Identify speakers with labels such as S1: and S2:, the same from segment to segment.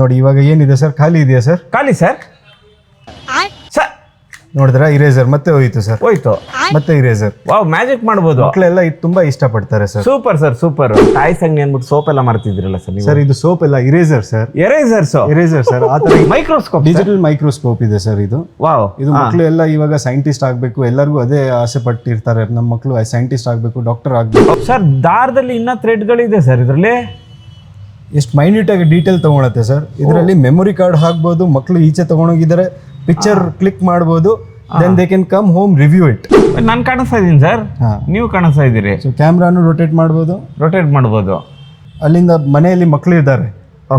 S1: ನೋಡಿ ಇವಾಗ ಏನಿದೆ ಸರ್? ಖಾಲಿ ಇದೆಯಾ ಸರ್?
S2: ಖಾಲಿ ಸರ್. ಸರ್.
S1: ನೋಡಿದ್ರ ಇರೇಸರ್ ಮತ್ತೆ ಹೋಯ್ತು ಸರ್.
S2: ಹೋಯ್ತು.
S1: ಮತ್ತೆ ಇರೇಸರ್
S2: ವಾವ್ ಮ್ಯಾಜಿಕ್ ಮಾಡ್ಬೋದು.
S1: ಮಕ್ಕಳೆಲ್ಲ ಇದು ತುಂಬಾ ಇಷ್ಟಪಡ್ತಾರೆ ಸರ್.
S2: Super sir super. ತಾಯಿ ಅಂಗಡಿ ಅಂದ್ಬಿಟ್ಟು ಸೋಪ್ ಎಲ್ಲ ಮಾಡ್ತಿದ್ರಲ್ಲ ಸರ್ ನೀವು?
S1: ಸರ್ ಇದು ಸೋಪ್ ಎಲ್ಲ eraser sir.
S2: Erasers
S1: eraser sir. ಆ ತರ
S2: ಮೈಕ್ರೋಸ್ಕೋಪ್
S1: ಡಿಜಿಟಲ್ ಮೈಕ್ರೋಸ್ಕೋಪ್ ಇದೆ ಸರ್ ಇದು.
S2: ವಾವ್.
S1: ಇದು ಮಕ್ಕಳು ಎಲ್ಲ ಇವಾಗ ಸೈಂಟಿಸ್ಟ್ ಆಗಬೇಕು ಎಲ್ಲರಿಗೂ ಅದೇ ಆಸೆ ಪಟ್ಟಿರ್ತಾರೆ. ನಮ್ಮ ಮಕ್ಕಳು ಸೈಂಟಿಸ್ಟ್ ಆಗಬೇಕು ಡಾಕ್ಟರ್ ಆಗಬೇಕು.
S2: ಸರ್ ದಾರದಲ್ಲಿ ಇನ್ನ ಥ್ರೆಡ್ಗಳಿದೆ ಸರ್ ಇದರಲ್ಲಿ?
S1: ಎಷ್ಟು ಮೈನ್ಯೂಟ್ ಆಗಿ ಡೀಟೇಲ್ ತೊಗೊಳತ್ತೆ ಸರ್ ಇದರಲ್ಲಿ ಮೆಮೊರಿ ಕಾರ್ಡ್ ಹಾಕ್ಬೋದು ಮಕ್ಕಳು ಈಚೆ ತೊಗೊಂಡೋಗಿದ್ದಾರೆ ಪಿಕ್ಚರ್ ಕ್ಲಿಕ್ ಮಾಡ್ಬೋದು then they can come home review it
S2: ನಾನು ಕಾಣಿಸ್ತಾ ಇದ್ದೀನಿ ಸರ್
S1: ಹಾ.
S2: ನೀವು ಕಾಣಿಸ್ತಾ ಇದ್ದೀರಿ.
S1: ಸೊ ಕ್ಯಾಮ್ರಾನು ರೊಟೇಟ್ ಮಾಡ್ಬೋದು.
S2: ರೊಟೇಟ್ ಮಾಡ್ಬೋದು.
S1: ಅಲ್ಲಿಂದ ಮನೆಯಲ್ಲಿ ಮಕ್ಕಳು ಇದ್ದಾರೆ.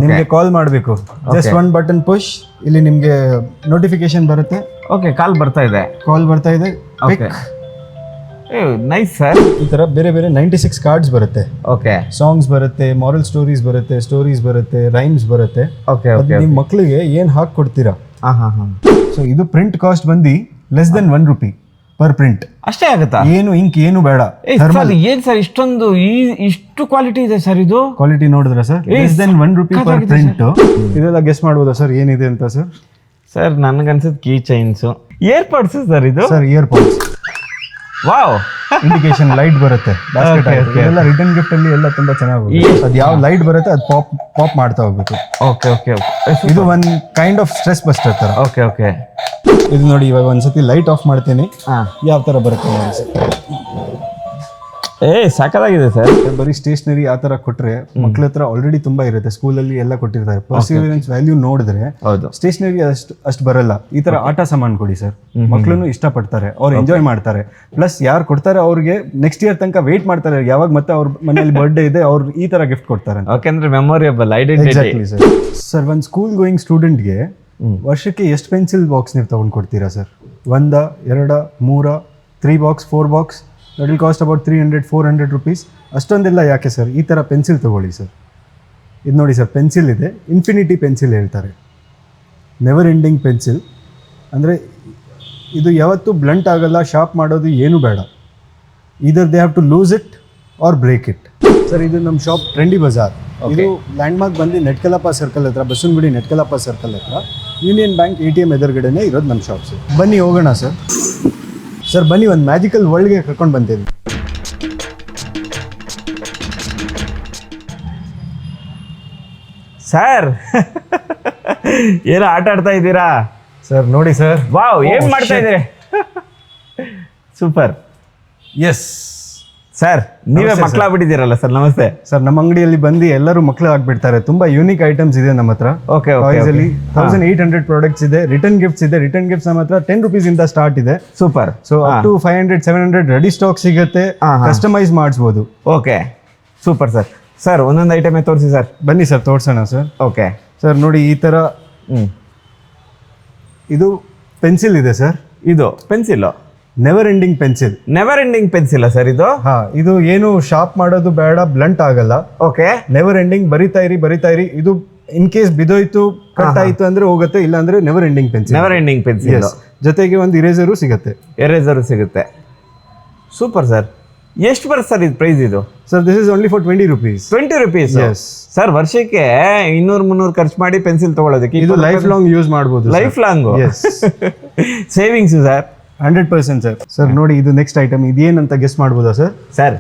S1: ನಿಮಗೆ ಕಾಲ್ ಮಾಡಬೇಕು. ಜಸ್ಟ್ ಒನ್ ಬಟನ್ ಪುಷ್ ಇಲ್ಲಿ ನಿಮಗೆ ನೋಟಿಫಿಕೇಶನ್ ಬರುತ್ತೆ.
S2: ಓಕೆ ಕಾಲ್ ಬರ್ತಾ ಇದೆ.
S1: ಕಾಲ್ ಬರ್ತಾ ಇದೆ.
S2: ಓಕೆ ನೈಸ್ ಸರ್
S1: ಈ ತರ ಬೇರೆ ಬೇರೆ ನೈಂಟಿ ಸಿಕ್ಸ್ ಕಾರ್ಡ್ಸ್ ಬರುತ್ತೆ.
S2: ಓಕೆ
S1: ಸಾಂಗ್ಸ್ ಬರುತ್ತೆ ಮಾರಲ್ ಸ್ಟೋರೀಸ್ ಬರುತ್ತೆ ಸ್ಟೋರೀಸ್ ಬರುತ್ತೆ ರೈಮ್ಸ್ ಬರುತ್ತೆ.
S2: ಓಕೆ ಓಕೆ
S1: ನಿಮ್ಮ ಮಕ್ಕಳಿಗೆ ಏನು ಹಾಕಿ ಕೊಡ್ತೀರಾ?
S2: ಹಾಂ ಹಾಂ ಹಾಂ.
S1: ಸೊ ಇದು ಪ್ರಿಂಟ್ ಕಾಸ್ಟ್ ಬಂದು less than one rupee per print
S2: ಅಷ್ಟೇ ಆಗುತ್ತಾ?
S1: ಏನು ಇಂಕ್ ಏನು ಬೇಡ.
S2: ಏನ್ ಸರ್ ಇಷ್ಟೊಂದು ಈ ಇಷ್ಟು ಕ್ವಾಲಿಟಿ ಇದೆ ಸರ್ ಇದು?
S1: ಕ್ವಾಲಿಟಿ ನೋಡಿದ್ರ sir less than one rupee per print ಇದೆಲ್ಲ ಗೆಸ್ ಮಾಡ್ಬೋದಾ ಸರ್ ಏನಿದೆ ಅಂತ ಸರ್
S2: ಸರ್ ನನಗನ್ಸದ್ ಕೀ ಚೈನ್ಸು ಏರ್ಪಾಡ್ಸ್ ಸರ್ ಇದು?
S1: Sir earphones
S2: wow.
S1: Indication light ಬರುತ್ತೆ. Basket ಎಲ್ಲ ರಿಟರ್ನ್ ಗಿಫ್ಟ್ ಅಲ್ಲಿ ಎಲ್ಲ ತುಂಬಾ ಚೆನ್ನಾಗಿ ಅದು ಯಾವ ಲೈಟ್ ಬರುತ್ತೆ ಅದು ಪಾಪ್ ಪಾಪ್ ಮಾಡ್ತಾ ಹೋಗ್ಬೇಕು.
S2: ಓಕೆ ಓಕೆ
S1: ಇದು one kind of stress buster ತರ.
S2: ಓಕೆ ಓಕೆ
S1: ಇದು ನೋಡಿ ಇವಾಗ ಒಂದ್ಸತಿ ಲೈಟ್ ಆಫ್ ಮಾಡ್ತೀನಿ. ಯಾವ ತರ ಬರುತ್ತೆ
S2: ಏ ಸಾಕಾಗಿದೆ ಸರ್.
S1: ಬರೀ ಸ್ಟೇಷನರಿ ಆ ತರ ಕೊಟ್ರೆ ಮಕ್ಳ ಹತ್ರ ಆಲ್ರೆಡಿ ತುಂಬಾ ಇರುತ್ತೆ. ಸ್ಕೂಲಲ್ಲಿ ಎಲ್ಲ ಕೊಟ್ಟಿರ್ತಾರೆ. ಪರ್ಸಿವರೆನ್ಸ್ ವ್ಯಾಲ್ಯೂ ನೋಡಿದ್ರೆ ಸ್ಟೇಷನರಿ ಅಷ್ಟು ಅಷ್ಟು ಬರಲ್ಲ. ಈ ತರ ಆಟ ಸಾಮಾನು ಕೊಡಿ ಸರ್. ಮಕ್ಳು ಇಷ್ಟಪಡ್ತಾರೆ. ಅವ್ರು ಎಂಜಾಯ್ ಮಾಡ್ತಾರೆ. ಪ್ಲಸ್ ಯಾರು ಕೊಡ್ತಾರೆ ಅವ್ರಿಗೆ ನೆಕ್ಸ್ಟ್ ಇಯರ್ ತನಕ ವೇಟ್ ಮಾಡ್ತಾರೆ. ಯಾವಾಗ ಮತ್ತೆ ಅವ್ರ ಮನೇಲಿ ಬರ್ಡೇ ಇದೆ ಅವ್ರು ಈ ತರ ಗಿಫ್ಟ್ ಕೊಡ್ತಾರೆ
S2: ಯಾಕೆಂದ್ರೆ ಮೆಮೊರಿಯಬಲ್ ಐಡೆಂಟಿಟಿ
S1: ಸರ್ ಸರ್ ಒಂದು ಸ್ಕೂಲ್ ಗೋಯಿಂಗ್ ಸ್ಟೂಡೆಂಟ್ಗೆ ವರ್ಷಕ್ಕೆ ಎಷ್ಟು ಪೆನ್ಸಿಲ್ ಬಾಕ್ಸ್ ನೀವು ತಗೊಂಡು ಕೊಡ್ತೀರಾ ಸರ್ ಒಂದ ಎರಡ ಮೂರ three box four box that will cost about three hundred four hundred rupees ಅಷ್ಟೊಂದೆಲ್ಲ ಯಾಕೆ ಸರ್ ಈ ಥರ ಪೆನ್ಸಿಲ್ ತಗೊಳ್ಳಿ ಸರ್ ಇದು ನೋಡಿ ಸರ್ ಪೆನ್ಸಿಲ್ ಇದೆ. ಇನ್ಫಿನಿಟಿ ಪೆನ್ಸಿಲ್ ಹೇಳ್ತಾರೆ. ನೆವರ್ ಎಂಡಿಂಗ್ ಪೆನ್ಸಿಲ್ ಅಂದರೆ ಇದು ಯಾವತ್ತೂ ಬ್ಲಂಟ್ ಆಗಲ್ಲ ಶಾರ್ಪ್ ಮಾಡೋದು ಏನೂ ಬೇಡ. Either they have to lose it or break it sir ಇದು ನಮ್ಮ ಶಾಪ್ ಟ್ರೆಂಡಿ ಬಜಾರ್ ಇದು ಲ್ಯಾಂಡ್ಮಾರ್ಕ್ ಬಂದು ನೆಟ್ಕಲಪ್ಪ ಸರ್ಕಲ್ ಹತ್ರ ಬಸವನಗುಡಿ ನೆಟ್ಕಲಪ್ಪ ಸರ್ಕಲ್ ಹತ್ರ union bank A T M ಎದುರುಗಡೆನೇ ಇರೋದು ನಮ್ಮ ಶಾಪ್ ಸರ್ ಬನ್ನಿ ಹೋಗೋಣ ಸರ್ ಸರ್ ಬನ್ನಿ ಒಂದು ಮ್ಯಾಜಿಕಲ್ ವರ್ಲ್ಡ್ಗೆ ಕರ್ಕೊಂಡು ಬಂದಿದ್ವಿ
S2: ಸರ್ ಏನೋ ಆಟ ಆಡ್ತಾ ಇದ್ದೀರಾ?
S1: ಸರ್ ನೋಡಿ ಸರ್.
S2: ವಾವ್ ಏನು ಮಾಡ್ತಾ ಇದ್ದೀರಿ? ಸೂಪರ್
S1: ಎಸ್
S2: ಸರ್ ನೀವೇ ಮಕ್ಕಳಾಗ್ಬಿಟ್ಟಿದ್ದೀರಲ್ಲ ಸರ್ ನಮಸ್ತೆ.
S1: ಸರ್ ನಮ್ಮ ಅಂಗಡಿಯಲ್ಲಿ ಬಂದು ಎಲ್ಲರೂ ಮಕ್ಕಳು ಆಗ್ಬಿಡ್ತಾರೆ. ತುಂಬಾ ಯೂನಿಕ್ ಐಟಮ್ಸ್ ಇದೆ ನಮ್ಮ ಹತ್ರ.
S2: ಓಕೆ
S1: ಅಲ್ಲಿ ತೌಸಂಡ್ ಏಟ್ ಹಂಡ್ರೆಡ್ ಪ್ರಾಡಕ್ಟ್ಸ್ ಇದೆ ರಿಟರ್ನ್ ಗಿಫ್ಟ್ಸ್ ಇದೆ. ರಿಟರ್ನ್ ಗಿಫ್ಟ್ಸ್ ನಮ್ಮ ಹತ್ರ ಟೆನ್ ರುಪೀಸ್ ಇಂದ ಸ್ಟಾರ್ಟ್ ಇದೆ.
S2: Super
S1: so up to five hundred seven hundred ready stock ಸಿಗುತ್ತೆ. ಕಸ್ಟಮೈಸ್ ಮಾಡಿಸ್ಬೋದು.
S2: ಓಕೆ ಸೂಪರ್ ಸರ್ ಸರ್ ಒಂದೊಂದು ಐಟಮೇ ತೋರಿಸಿ ಸರ್
S1: ಬನ್ನಿ ಸರ್ ತೋರ್ಸೋಣ ಸರ್
S2: ಓಕೆ
S1: ಸರ್ ನೋಡಿ ಈ ಥರ ಇದು ಪೆನ್ಸಿಲ್ ಇದೆ ಸರ್
S2: ಇದು pencil
S1: never ending pencil
S2: never ending pencil sir ಇದು?
S1: ಹಾ ಇದು ಏನು ಶಾರ್ಪ್ ಮಾಡೋದು ಬೇಡ ಬ್ಲಂಟ್ ಆಗಲ್ಲ.
S2: ಓಕೆ
S1: ನೆವರ್ ಎಂಡಿಂಗ್ ಬರಿತಾ ಇರಿ ಬರಿತಾ ಇರಿ. ಇದು ಇನ್ ಕೇಸ್ ಬಿದೋಯ್ತು ಕಟ್ ಆಯ್ತು ಅಂದ್ರೆ ಹೋಗುತ್ತೆ ಇಲ್ಲ ಅಂದ್ರೆ never ending pencil
S2: never ending pencil
S1: ಜೊತೆಗೆ ಒಂದು ಇರೇಸರು ಸಿಗುತ್ತೆ.
S2: ಎರೇಸರು ಸಿಗುತ್ತೆ. ಸೂಪರ್ ಸರ್ ಎಷ್ಟು ಬರುತ್ತೆ ಸರ್ ಇದು ಪ್ರೈಸ್ ಇದು?
S1: Sir this is only for twenty rupees
S2: twenty rupees. Sir ವರ್ಷಕ್ಕೆ ಇನ್ನೂರು ಮುನ್ನೂರು ಖರ್ಚು ಮಾಡಿ ಪೆನ್ಸಿಲ್ ತಗೊಳ್ಳೋದಕ್ಕೆ
S1: ಇದು ಲೈಫ್ ಲಾಂಗ್ ಯೂಸ್ ಮಾಡ್ಬೋದು
S2: life long savings sir
S1: hundred percent sir. Sir ನೋಡಿ ಇದು ನೆಕ್ಸ್ಟ್ ಐಟಮ್ ಇದೇನಂತ ಗೆಸ್ ಮಾಡ್ಬೋದಾ ಸರ್?
S2: ಸರ್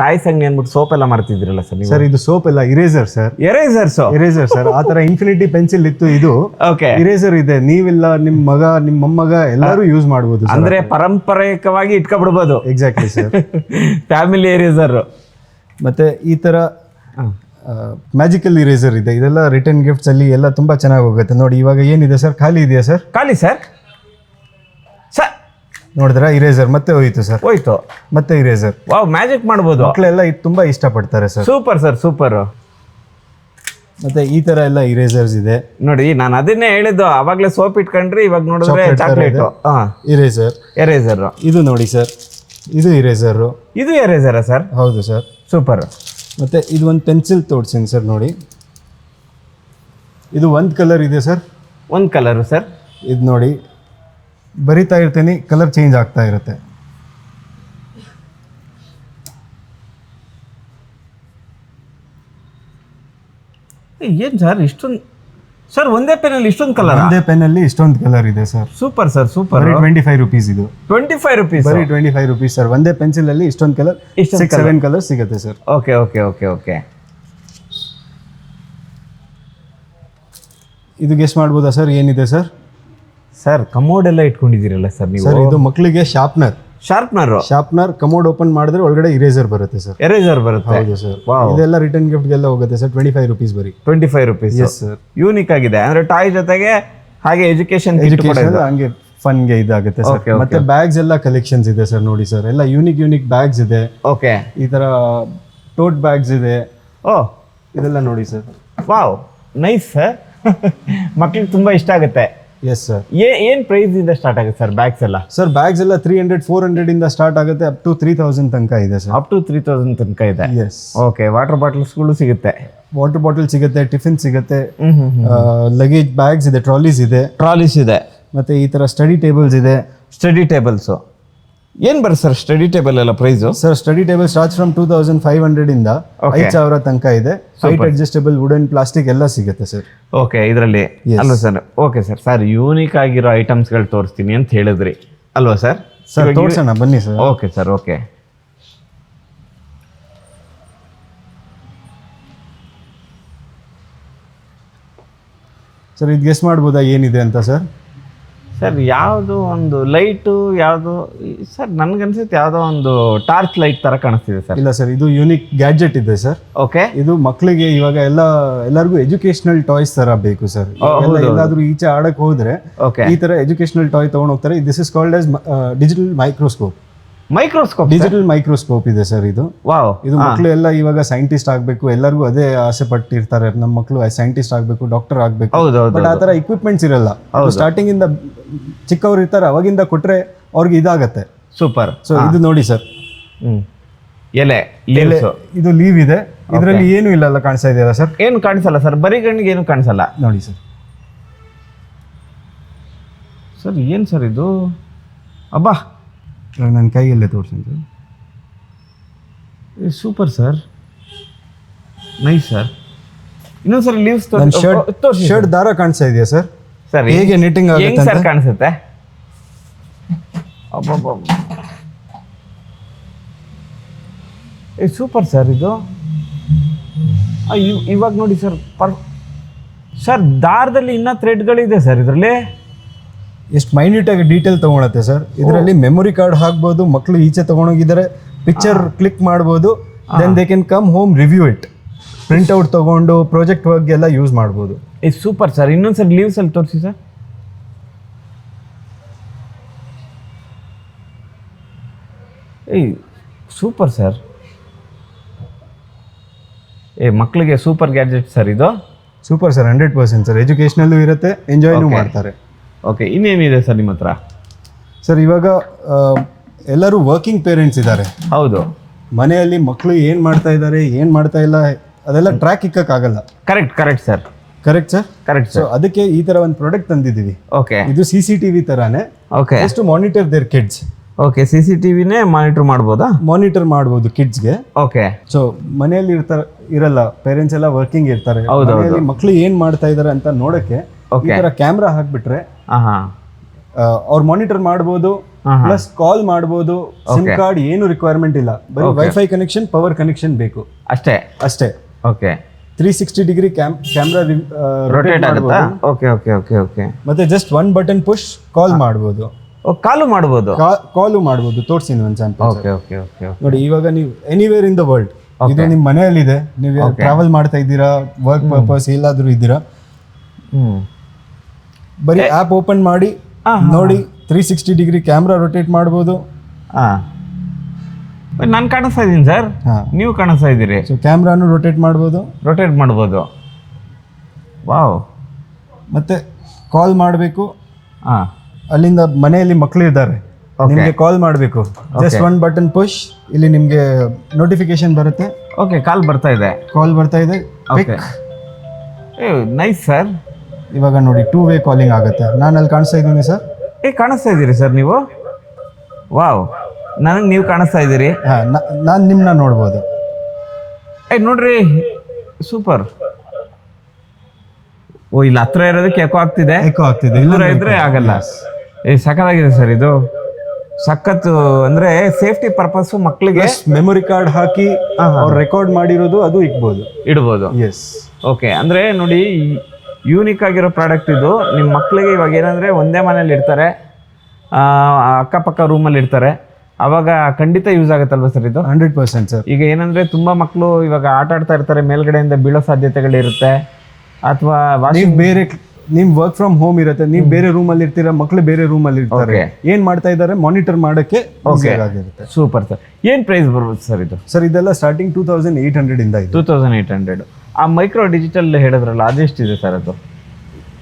S2: ಟಾಯ್ಸ್ ಅಂಗಡಿ ಅಂದ್ಬಿಟ್ಟು ಸೋಪ್ ಎಲ್ಲ ಮಾಡ್ತಿದ್ರಲ್ಲ ಸರ್
S1: ಸರ್ ಇದು ಸೋಪ್ ಎಲ್ಲ eraser sir.
S2: Erasers
S1: eraser sir. ಆ ತರ ಇನ್ಫಿನಿಟಿ ಪೆನ್ಸಿಲ್ ಇತ್ತು ಇದು.
S2: ಓಕೆ
S1: ಇರೇಸರ್ ಇದೆ. ನೀವಿಲ್ಲ ನಿಮ್ ಮಗ ನಿಮ್ ಮೊಮ್ಮಗ ಎಲ್ಲರೂ ಯೂಸ್ ಮಾಡ್ಬೋದು
S2: ಅಂದ್ರೆ ಪಾರಂಪರಿಕವಾಗಿ ಇಟ್ಕೊಬಿಡ್ಬೋದು.
S1: ಎಕ್ಸಾಕ್ಟ್ಲಿ ಸರ್
S2: ಫ್ಯಾಮಿಲಿ ಎರೇಸರ್
S1: ಮತ್ತೆ ಈ ತರ ಮ್ಯಾಜಿಕಲ್ ಇರೇಸರ್ ಇದೆ. ಇದೆಲ್ಲ ರಿಟರ್ನ್ ಗಿಫ್ಟ್ಸ್ ಅಲ್ಲಿ ಎಲ್ಲ ತುಂಬಾ ಚೆನ್ನಾಗಿ ಹೋಗುತ್ತೆ. ನೋಡಿ ಇವಾಗ ಏನಿದೆ ಸರ್? ಖಾಲಿ ಇದೆಯಾ ಸರ್?
S2: ಖಾಲಿ ಸರ್.
S1: ನೋಡಿದ್ರ ಇರೇಸರ್ ಮತ್ತೆ ಹೋಯಿತು ಸರ್
S2: ಹೋಯ್ತು.
S1: ಮತ್ತೆ ಇರೇಸರ್
S2: ವಾವ್ ಮ್ಯಾಜಿಕ್ ಮಾಡ್ಬೋದು.
S1: ಮಕ್ಕಳೆಲ್ಲ ಇದು ತುಂಬಾ ಇಷ್ಟಪಡ್ತಾರೆ ಸರ್
S2: ಸೂಪರ್ ಸರ್ ಸೂಪರ್
S1: ಮತ್ತೆ ಈ ತರ ಎಲ್ಲ ಇರೇಸರ್ಸ್ ಇದೆ.
S2: ನೋಡಿ ನಾನು ಅದನ್ನೇ ಹೇಳಿದ್ದು ಅವಾಗಲೇ ಸೋಪ್ ಇಟ್ಕೊಂಡ್ರಿ ಇವಾಗ ನೋಡಿದ್ರೆ
S1: Chocolate
S2: ಚಾಕ್ಲೇಟ್
S1: ಇದೆ. ಇರೇಸರ್
S2: ಎರೇಸರ್
S1: ಇದು ನೋಡಿ ಸರ್ ಇದು ಇರೇಸರ್
S2: ಇದು ಎರೇಸರಾ ಸರ್
S1: ಹೌದು ಸರ್
S2: ಸೂಪರ್
S1: ಮತ್ತೆ ಇದು ಒಂದು ಪೆನ್ಸಿಲ್ ತೋರಿಸ್ತೀನಿ ಸರ್ ನೋಡಿ. ಇದು ಒಂದು ಕಲರ್ ಇದೆ ಸರ್
S2: ಒಂದು ಕಲರು ಸರ್
S1: ಇದು ನೋಡಿ. ಬರಿತಾ ಇರ್ತೀನಿ ಕಲರ್ ಚೇಂಜ್ ಆಗ್ತಾ ಇರುತ್ತೆ.
S2: ಏನ್ ಸರ್ ಇಷ್ಟೊಂದು ಸರ್ ಒಂದೇ ಪೆನಲ್ಲಿ ಇಷ್ಟೊಂದು ಕಲರ್
S1: ಒಂದೇ ಪೆನ್ನಲ್ಲಿ ಇಷ್ಟೊಂದು ಕಲರ್ ಇದೆ sir.
S2: Super sir super.
S1: Twenty five rupees ಇದು.
S2: ಟ್ವೆಂಟಿ ಫೈವ್ ರುಪೀಸ್
S1: ಬರೀ ಟ್ವೆಂಟಿ ಫೈವ್ ರುಪೀಸ್ ಸರ್. ಒಂದೇ ಪೆನ್ಸಿಲ್ ಅಲ್ಲಿ ಇಷ್ಟೊಂದು ಕಲರ್ ಸಿಕ್ಸ್ ಸೆವೆನ್ ಕಲರ್ ಸಿಗುತ್ತೆ sir.
S2: Okay okay okay okay
S1: ಇದು ಗೆಸ್ ಮಾಡ್ಬೋದಾ ಸರ್? ಏನಿದೆ ಸರ್?
S2: ಸರ್ ಕಮೋಡ್ ಎಲ್ಲ ಇಟ್ಕೊಂಡಿದ್ದೀರಲ್ಲ ಸರ್ ನೀವು?
S1: ಸರ್ ಇದು ಮಕ್ಕಳಿಗೆ sharpener
S2: sharpener
S1: sharpener commode open ಮಾಡಿದ್ರೆ ಒಳಗಡೆ ಇರೇಸರ್ ಬರುತ್ತೆ ಸರ್
S2: ಎರೇಸರ್ ಬರುತ್ತೆ?
S1: ಹೌದು ಸರ್. ಇದೆಲ್ಲ ರಿಟರ್ನ್ ಗಿಫ್ಟ್ಗೆಲ್ಲ ಹೋಗುತ್ತೆ ಸರ್ ಟ್ವೆಂಟಿ ಫೈವ್ ರುಪೀಸ್ ಬರೀ.
S2: Twenty five rupees
S1: yes sir
S2: unique ಆಗಿದೆ. ಅಂದ್ರೆ ಟಾಯ್ ಜೊತೆಗೆ ಹಾಗೆ ಎಜುಕೇಶನ್
S1: ಎಜುಕೇಶನ್ ಹಂಗೆ ಫನ್ಗೆ ಇದಾಗುತ್ತೆ ಸರ್ ಮತ್ತೆ ಬ್ಯಾಗ್ಸ್ ಎಲ್ಲ ಕಲೆಕ್ಷನ್ಸ್ ಇದೆ ಸರ್ ನೋಡಿ ಸರ್ ಎಲ್ಲ ಯೂನಿಕ್ ಯೂನಿಕ್ ಬ್ಯಾಗ್ಸ್ ಇದೆ.
S2: ಓಕೆ
S1: ಈ ತರ ಟೋಟ್ ಬ್ಯಾಗ್ಸ್ ಇದೆ.
S2: ಓ.
S1: ಇದೆಲ್ಲ ನೋಡಿ ಸರ್
S2: ವಾವ್ ನೈಸ್ ಸರ್ ಮಕ್ಳಿಗೆ ತುಂಬಾ ಇಷ್ಟ ಆಗುತ್ತೆ.
S1: ಎಸ್ ಸರ್
S2: ಏನ್ ಪ್ರೈಸ್ ಇಂದ ಸ್ಟಾರ್ಟ್ ಆಗುತ್ತೆ ಸರ್ ಬ್ಯಾಗ್ಸ್ ಎಲ್ಲ?
S1: ಸರ್ ಬ್ಯಾಗ್ಸ್ ಎಲ್ಲ ತ್ರೀ ಹಂಡ್ರೆಡ್ ಫೋರ್ ಹಂಡ್ರೆಡ್ ಇಂದ ಸ್ಟಾರ್ಟ್ ಆಗುತ್ತೆ ಅಪ್ ಟು ತ್ರೀ ತೌಸಂಡ್ ತನಕ ಇದೆ sir
S2: up to three thousand ತನಕ ಇದೆ?
S1: ಎಸ್
S2: ಓಕೆ ವಾಟರ್ ಬಾಟಲ್ಸ್ಗಳು ಸಿಗುತ್ತೆ.
S1: ವಾಟರ್ ಬಾಟಲ್ ಸಿಗುತ್ತೆ ಟಿಫಿನ್ ಸಿಗುತ್ತೆ ಲಗೇಜ್ ಬ್ಯಾಗ್ಸ್ ಇದೆ ಟ್ರಾಲೀಸ್ ಇದೆ.
S2: ಟ್ರಾಲೀಸ್ ಇದೆ.
S1: ಮತ್ತೆ ಈ ತರ ಸ್ಟಡಿ ಟೇಬಲ್ಸ್ ಇದೆ.
S2: ಸ್ಟಡಿ ಟೇಬಲ್ಸು ಏನು ಬರ್ರಿ ಸರ್ ಸ್ಟಡಿ ಟೇಬಲ್ ಎಲ್ಲ price
S1: sir study table start from two thousand five hundred ಇಂದ. ಐದು ಸಾವಿರ ತನಕ ಇದೆ. ಹೈಟ್ ಅಡ್ಜಸ್ಟೇಬಲ್ ವುಡನ್ ಪ್ಲಾಸ್ಟಿಕ್ ಎಲ್ಲ ಸಿಗುತ್ತೆ ಸರ್
S2: ಓಕೆ ಇದರಲ್ಲಿ. ಅಲ್ವಾ sir okay sir sir unique ಆಗಿರೋ ಐಟಮ್ಸ್ಗಳು ತೋರಿಸ್ತೀನಿ ಅಂತ ಹೇಳಿದ್ರಿ. ಅಲ್ವಾ ಸರ್
S1: ಸರ್ ತೋರಿಸೋಣ ಬನ್ನಿ sir
S2: okay sir okay
S1: sir ಇದು ಗೆಸ್ ಮಾಡ್ಬೋದಾ ಏನಿದೆ ಅಂತ ಸರ್
S2: ಸರ್ ಯಾವುದು ಒಂದು ಲೈಟು ಯಾವುದು ಸರ್ ನನಗನ್ಸುತ್ತೆ ಯಾವುದೋ ಒಂದು ಟಾರ್ಚ್ ಲೈಟ್ ಥರ ಕಾಣಿಸ್ತಿದೆ ಸರ್.
S1: ಇಲ್ಲ ಸರ್ ಇದು ಯೂನಿಕ್ ಗ್ಯಾಜೆಟ್ ಇದೆ ಸರ್.
S2: ಓಕೆ
S1: ಇದು ಮಕ್ಕಳಿಗೆ ಇವಾಗ ಎಲ್ಲ ಎಲ್ಲರಿಗೂ ಎಜುಕೇಶನಲ್ ಟಾಯ್ಸ್ ತರ ಬೇಕು ಸರ್. ಎಲ್ಲಾದ್ರೂ ಈಚೆ ಆಡಕ್ ಹೋದ್ರೆ ಈ ತರ ಎಜುಕೇಶನಲ್ ಟಾಯ್ ತಗೊಂಡು ಹೋಗ್ತಾರೆ. This is called as digital microscope
S2: microscope
S1: digital microscope ಇದೆ ಸರ್ ಇದು.
S2: ವಾವ್
S1: ಇದು ಮಕ್ಕಳು ಎಲ್ಲ ಇವಾಗ ಸೈಂಟಿಸ್ಟ್ ಆಗಬೇಕು ಎಲ್ಲರಿಗೂ ಅದೇ ಆಸೆ ಪಟ್ಟಿರ್ತಾರೆ. ನಮ್ಮ ಮಕ್ಕಳು ಸೈಂಟಿಸ್ಟ್ ಆಗಬೇಕು ಡಾಕ್ಟರ್ ಆಗ್ಬೇಕು. ಬಟ್ ಆ ತರ ಇಕ್ವಿಪ್ಮೆಂಟ್ಸ್ ಇರಲ್ಲ. ಸ್ಟಾರ್ಟಿಂಗ್ ಇಂದ ಚಿಕ್ಕವ್ರು ಇರ್ತಾರೆ ಅವಾಗಿಂದ ಕೊಟ್ರೆ ಅವ್ರಿಗೆ ಇದಾಗತ್ತೆ.
S2: ಸೂಪರ್
S1: ಸೊ ಇದು ನೋಡಿ ಸರ್.
S2: ಹ್ಮ್. ಎಲೆ ಲೀವ್ಸು
S1: ಇದು ಲೀವ್ ಇದೆ. ಇದರಲ್ಲಿ ಏನು ಇಲ್ಲ ಅಲ್ಲ ಕಾಣಿಸ್ತಾ ಇದೆಯಲ್ಲ ಸರ್?
S2: ಏನು ಕಾಣಿಸಲ್ಲ ಸರ್? ಬರೀ ಗಣ್ಣಿಗೆ ಏನು ಕಾಣಿಸಲ್ಲ?
S1: ನೋಡಿ ಸರ್.
S2: ಸರ್ ಏನು ಸರ್ ಇದು? ಅಬ್ಬಾ!
S1: ನನ್ನ ಕೈಯಲ್ಲೇ ತೋರಿಸ್ತೀನಿ sir.
S2: Super sir nice sir ಇನ್ನೊಂದ್ಸರಿ ಲೀವ್ಸ್
S1: ನನ್ನ ಶರ್ಟ್
S2: ತೋರಿಸಿ
S1: ಶರ್ಟ್ ದಾರ ಕಾಣಿಸ್ತಾ ಇದೆಯಾ ಸರ್?
S2: ಸರ್.
S1: ಹೇಗೆ ನಿಟ್ಟಿಂಗ್ ಆಗುತ್ತೆ
S2: ಹೆಂಗ್ ಸರ್
S1: ಅಂತ?
S2: ಕಾಣಿಸುತ್ತೆ? ಸೂಪರ್ ಸರ್ ಇದು. ಆ, ಇವ್- ಇವಾಗ ನೋಡಿ ಸರ್ ಪರ್ ಸರ್ ದಾರದಲ್ಲಿ ಇನ್ನೂ ಥ್ರೆಡ್ಗಳಿದೆ ಸರ್ ಇದರಲ್ಲಿ.
S1: ಎಷ್ಟು ಮೈನ್ಯೂಟ್ ಆಗಿ ಡೀಟೇಲ್ ತಗೊಳತ್ತೆ ಸರ್ ಇದರಲ್ಲಿ ಮೆಮೊರಿ ಕಾರ್ಡ್ ಹಾಕ್ಬೋದು ಮಕ್ಕಳು ಈಚೆ ತಗೊಂಡೋಗಿದ್ದಾರೆ ಪಿಕ್ಚರ್ ಕ್ಲಿಕ್ ಮಾಡ್ಬೋದು then they can come home review it print out ತಗೊಂಡು ಪ್ರಾಜೆಕ್ಟ್ ವರ್ಕ್ ಎಲ್ಲ ಯೂಸ್ ಮಾಡ್ಬೋದು.
S2: ಏ ಸೂಪರ್ ಸರ್ ಇನ್ನೊಂದ್ಸರಿ ಲೀವ್ಸ್ ಅಲ್ಲಿ ತೋರಿಸಿ ಸರ್ ಏಯ್ ಸೂಪರ್ ಸರ್ ಏ ಮಕ್ಕಳಿಗೆ ಸೂಪರ್ ಗ್ಯಾಜೆಟ್ ಸರ್ ಇದು?
S1: Super sir hundred percent sir ಎಜುಕೇಷನಲ್ಲೂ ಇರುತ್ತೆ ಎಂಜಾಯ್ನೂ
S2: Okay.
S1: ಮಾಡ್ತಾರೆ.
S2: ಓಕೆ ಇನ್ನೇನಿದೆ ಸರ್ ನಿಮ್ಮ ಹತ್ರ?
S1: ಸರ್ ಇವಾಗ ಆ, ಎಲ್ಲರೂ ವರ್ಕಿಂಗ್ ಪೇರೆಂಟ್ಸ್ ಇದ್ದಾರೆ.
S2: ಹೌದು.
S1: ಮನೆಯಲ್ಲಿ ಮಕ್ಕಳು ಏನು ಮಾಡ್ತಾ ಇದ್ದಾರೆ ಏನು ಮಾಡ್ತಾ ಇಲ್ಲ ಅದೆಲ್ಲ track ಇಕ್ಕಕ್ಕಾಗಲ್ಲ
S2: correct correct sir
S1: correct sir
S2: correct
S1: so ಅದಕ್ಕೆ ಈ ತರ ಒಂದು ಪ್ರಾಡಕ್ಟ್ ತಂದಿದ್ದೀವಿ.
S2: ಓಕೆ
S1: ಇದು ಸಿ ಸಿ ಟಿ ವಿ ಥರಾನೇ
S2: ಓಕೆ
S1: ಎಷ್ಟು monitor their kids
S2: okay C C T ವಿನೇ monitor ಮಾಡ್ಬೋದಾ
S1: ಮಾನಿಟರ್ ಮಾಡ್ಬೋದು ಕಿಡ್ಸ್ಗೆ
S2: ಓಕೆ
S1: ಸೊ ಮನೆಯಲ್ಲಿ ಇರ್ತಾರೆ ಇರಲ್ಲ. ಪೇರೆಂಟ್ಸ್ ಎಲ್ಲ ವರ್ಕಿಂಗ್ ಇರ್ತಾರೆ. ಮನೆಯಲ್ಲಿ ಮಕ್ಕಳು ಏನ್ ಮಾಡ್ತಾ ಇದಾರೆ ಅಂತ ನೋಡಕ್ಕೆ ಈ ತರ ಕ್ಯಾಮ್ರಾ ಹಾಕ್ಬಿಟ್ರೆ ಅವ್ರು ಮಾನಿಟರ್ ಮಾಡ್ಬೋದು. ಪ್ಲಸ್ ಕಾಲ್ ಮಾಡ್ಬೋದು. ಸಿಮ್ ಕಾರ್ಡ್ ಏನು ರಿಕ್ವೈರ್ಮೆಂಟ್ ಇಲ್ಲ. ಬರೀ ವೈಫೈ ಕನೆಕ್ಷನ್ ಪವರ್ ಕನೆಕ್ಷನ್ ಬೇಕು.
S2: ಅಷ್ಟೇ.
S1: ಅಷ್ಟೇ.
S2: Okay
S1: three sixty degree cam camera
S2: rotate ಆಗುತ್ತಾ? ಓಕೆ ಓಕೆ ಓಕೆ ಓಕೆ
S1: ಮತ್ತೆ just one button push call ಮಾಡ್ಬೋದು.
S2: ಓ ಕಾಲು ಮಾಡ್ಬೋದು?
S1: ಕಾಲು ಮಾಡ್ಬೋದು ತೋರಿಸ್ತೀನಿ ಒಂದು ಸ್ಯಾಂಪಲ್
S2: ಓಕೆ ಓಕೆ ಓಕೆ
S1: ನೋಡಿ ಇವಾಗ ನೀವು ಎನಿವೇರ್ ಇನ್ ದ ವರ್ಲ್ಡ್ ಇದು ನಿಮ್ಮ ಮನೆಯಲ್ಲಿದೆ ನೀವು ಟ್ರಾವೆಲ್ ಮಾಡ್ತಾ ಇದ್ದೀರಾ ವರ್ಕ್ ಪರ್ಪಸ್ ಎಲ್ಲಾದ್ರೂ ಇದ್ದೀರಾ? ಬರೀ ಆ್ಯಪ್ ಓಪನ್ ಮಾಡಿ ನೋಡಿ three sixty degree camera rotate ಮಾಡ್ಬೋದು.
S2: ಹಾಂ. ನಾನು ಕಾಣಿಸ್ತಾ ಇದ್ದೀನಿ ಸರ್
S1: ಹಾಂ.
S2: ನೀವು ಕಾಣಿಸ್ತಾ ಇದ್ದೀರಿ.
S1: ಸೊ ಕ್ಯಾಮ್ರಾನು ರೊಟೇಟ್ ಮಾಡ್ಬೋದು?
S2: ರೊಟೇಟ್ ಮಾಡ್ಬೋದು. ವಾವ್
S1: ಮತ್ತೆ ಕಾಲ್ ಮಾಡಬೇಕು.
S2: ಹಾಂ.
S1: ಅಲ್ಲಿಂದ ಮನೆಯಲ್ಲಿ ಮಕ್ಕಳು ಇದ್ದಾರೆ.
S2: Okay.
S1: ನಿಮಗೆ ಕಾಲ್ ಮಾಡಬೇಕು. ಜಸ್ಟ್ ಒನ್ ಬಟನ್ ಪುಷ್ ಇಲ್ಲಿ ನಿಮಗೆ ನೋಟಿಫಿಕೇಶನ್ ಬರುತ್ತೆ.
S2: ಓಕೆ ಕಾಲ್ ಬರ್ತಾ ಇದೆ.
S1: ಕಾಲ್ ಬರ್ತಾ ಇದೆ.
S2: ಓಕೆ ಏ ನೈಸ್ ಸರ್
S1: ಇವಾಗ ನೋಡಿ ಟೂ ವೇ ಕಾಲಿಂಗ್ ಆಗುತ್ತೆ. ನಾನು ಅಲ್ಲಿ ಕಾಣಿಸ್ತಾ ಇದ್ದೀನಿ ಸರ್
S2: ಏ ಕಾಣಿಸ್ತಾ ಇದ್ದೀರಿ ಸರ್ ನೀವು? ವಾವ್ ನನಗೆ ನೀವು ಕಾಣಿಸ್ತಾ ಇದ್ದೀರಿ?
S1: ಹಾಂ ನಾನು ನಿಮ್ಮನ್ನ ನೋಡ್ಬೋದು.
S2: ಏ ನೋಡ್ರಿ. ಸೂಪರ್. ಓ ಇಲ್ಲಿ ಹತ್ರ ಇರೋದಕ್ಕೆ ಎಕೋ ಆಗ್ತಿದೆ.
S1: ಎಕೋ ಆಗ್ತಿದೆ.
S2: ದೂರ ಇದ್ರೆ ಆಗಲ್ಲ. ಏ ಸಖತ್ತಾಗಿದೆ ಸರ್ ಇದು. ಸಖತ್ ಅಂದ್ರೆ ಸೇಫ್ಟಿ ಪರ್ಪಸ್ ಮಕ್ಕಳಿಗೆ
S1: ಮೆಮೊರಿ ಕಾರ್ಡ್ ಹಾಕಿ ಅವ್ರು ರೆಕಾರ್ಡ್ ಮಾಡಿರೋದು ಅದು ಇಡ್ಬೋದು.
S2: ಇಡ್ಬೋದು.
S1: ಎಸ್
S2: ಓಕೆ ಅಂದ್ರೆ ನೋಡಿ ಯೂನಿಕ್ ಆಗಿರೋ ಪ್ರಾಡಕ್ಟ್ ಇದು. ನಿಮ್ಮ ಮಕ್ಕಳಿಗೆ ಇವಾಗ ಏನಂದ್ರೆ ಒಂದೇ ಮನೇಲಿ ಇರ್ತಾರೆ ಅಕ್ಕಪಕ್ಕ ರೂಮಲ್ಲಿ ಇರ್ತಾರೆ ಅವಾಗ ಖಂಡಿತ ಯೂಸ್ ಆಗುತ್ತಲ್ವಾ ಸರ್ ಇದು?
S1: Hundred percent sir.
S2: ಈಗ ಏನಂದ್ರೆ ತುಂಬಾ ಮಕ್ಕಳು ಇವಾಗ ಆಟ ಆಡ್ತಾ ಇರ್ತಾರೆ ಮೇಲ್ಗಡೆಯಿಂದ ಬೀಳೋ ಸಾಧ್ಯತೆಗಳಿರುತ್ತೆ. ಅಥವಾ
S1: ನೀವು ಬೇರೆ ನಿಮ್ ವರ್ಕ್ ಫ್ರಮ್ ಹೋಮ್ ಇರುತ್ತೆ ನೀವ್ ಬೇರೆ ರೂಮ್ ಅಲ್ಲಿ ಇರ್ತೀರಾ ಮಕ್ಳು ಬೇರೆ ರೂಮ್ ಅಲ್ಲಿ ಇರ್ತಾರೆ. ಏನ್ ಮಾಡ್ತಾ ಇದ್ದಾರೆ ಮಾನಿಟರ್ ಮಾಡಕ್ಕೆ
S2: ಸೂಪರ್ ಸರ್ ಏನ್ ಪ್ರೈಸ್ ಬರ್ಬೋದು ಸರ್ ಇದು?
S1: ಸರ್ ಇದೆಲ್ಲ starting two thousand eight hundred ಇಂದ
S2: ಟೂ ತೌಸಂಡ್ ಏಯ್ಟ್ ಹಂಡ್ರೆಡ್ ಆ ಮೈಕ್ರೋ ಡಿಜಿಟಲ್ ಹೇಳಿದ್ರಲ್ಲ ಅದೆಷ್ಟಿದೆ ಸರ್ ಅದು?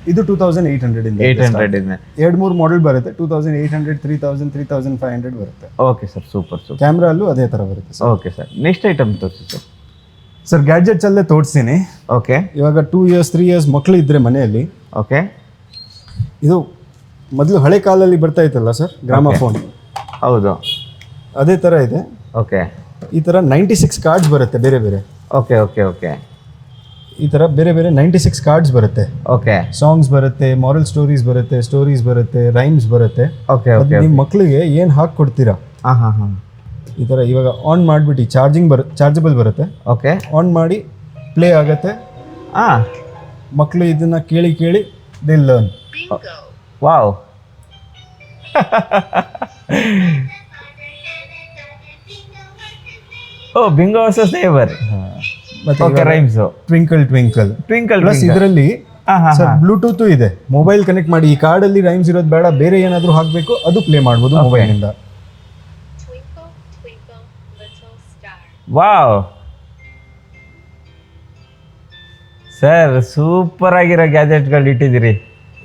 S1: ಇದು ಟೂ ತೌಸಂಡ್ ಏಟ್ ಹಂಡ್ರೆಡ್ ಇಂದ
S2: ಏಟ್ ಹಂಡ್ರೆಡ್ ಇದೆ.
S1: ಎರಡು ಮೂರು ಮಾಡೆಲ್ ಬರುತ್ತೆ two thousand eight hundred three thousand three thousand five hundred ಬರುತ್ತೆ.
S2: Okay sir super super
S1: camera ಅಲ್ಲೂ ಅದೇ ಥರ ಬರುತ್ತೆ sir
S2: okay sir next item ತೋರಿಸಿ ಸರ್
S1: ಸರ್ ಗ್ಯಾಡ್ಜೆಟ್ಸ್ ಅಲ್ಲೇ ತೋರಿಸ್ತೀನಿ
S2: ಓಕೆ
S1: ಇವಾಗ ಟೂ ಇಯರ್ಸ್ ತ್ರೀ ಇಯರ್ಸ್ ಮಕ್ಕಳು ಇದ್ದರೆ ಮನೆಯಲ್ಲಿ
S2: ಓಕೆ
S1: ಇದು ಮೊದಲು ಹಳೆ ಕಾಲದಲ್ಲಿ ಬರ್ತಾ ಇತ್ತಲ್ಲ ಸರ್ ಗ್ರಾಮ ಫೋನ್
S2: ಹೌದು.
S1: ಅದೇ ಥರ ಇದೆ.
S2: ಓಕೆ
S1: ಈ ಥರ ನೈಂಟಿ ಸಿಕ್ಸ್ ಕಾರ್ಡ್ಸ್ ಬರುತ್ತೆ ಬೇರೆ ಬೇರೆ.
S2: ಓಕೆ ಓಕೆ ಓಕೆ
S1: ಈ ಥರ ಬೇರೆ ಬೇರೆ ನೈಂಟಿ ಸಿಕ್ಸ್ ಕಾರ್ಡ್ಸ್ ಬರುತ್ತೆ.
S2: ಓಕೆ
S1: ಸಾಂಗ್ಸ್ ಬರುತ್ತೆ ಮಾರಲ್ ಸ್ಟೋರೀಸ್ ಬರುತ್ತೆ ಸ್ಟೋರೀಸ್ ಬರುತ್ತೆ ರೈಮ್ಸ್ ಬರುತ್ತೆ.
S2: ಓಕೆ ಓಕೆ
S1: ನಿಮ್ಮ ಮಕ್ಕಳಿಗೆ ಏನು ಹಾಕಿ ಕೊಡ್ತೀರಾ
S2: ಹಾಂ ಹಾಂ ಹಾಂ.
S1: ಈ ಥರ ಇವಾಗ ಆನ್ ಮಾಡಿಬಿಟ್ಟು ಚಾರ್ಜಿಂಗ್ ಬರು ಚಾರ್ಜಬಲ್ ಬರುತ್ತೆ.
S2: ಓಕೆ
S1: ಆನ್ ಮಾಡಿ ಪ್ಲೇ ಆಗುತ್ತೆ.
S2: ಹಾಂ.
S1: ಮಕ್ಕಳು ಇದನ್ನು ಕೇಳಿ ಕೇಳಿ they learn
S2: wow oh bingo verses neighbour
S1: ಮತ್ತೆ
S2: okay rhymes
S1: twinkle twinkle
S2: twinkle
S1: plus ಇದರಲ್ಲಿ ಸರ್ ಬ್ಲೂಟೂತ್ ಇದೆ. ಮೊಬೈಲ್ ಕನೆಕ್ಟ್ ಮಾಡಿ ಈ ಕಾರ್ಡ್ ಅಲ್ಲಿ ರೈಮ್ಸ್ ಇರೋದು ಬೇಡ ಬೇರೆ ಏನಾದರೂ ಹಾಕಬೇಕು ಅದು ಪ್ಲೇ ಮಾಡ್ಬೋದು ಮೊಬೈಲಿಂದ
S3: ಇಂದ.
S2: ವಾವ್ ಸರ್ ಸೂಪರ್ ಆಗಿರೋ ಗ್ಯಾಜೆಟ್ಗಳು ಇಟ್ಟಿದ್ದೀರಿ.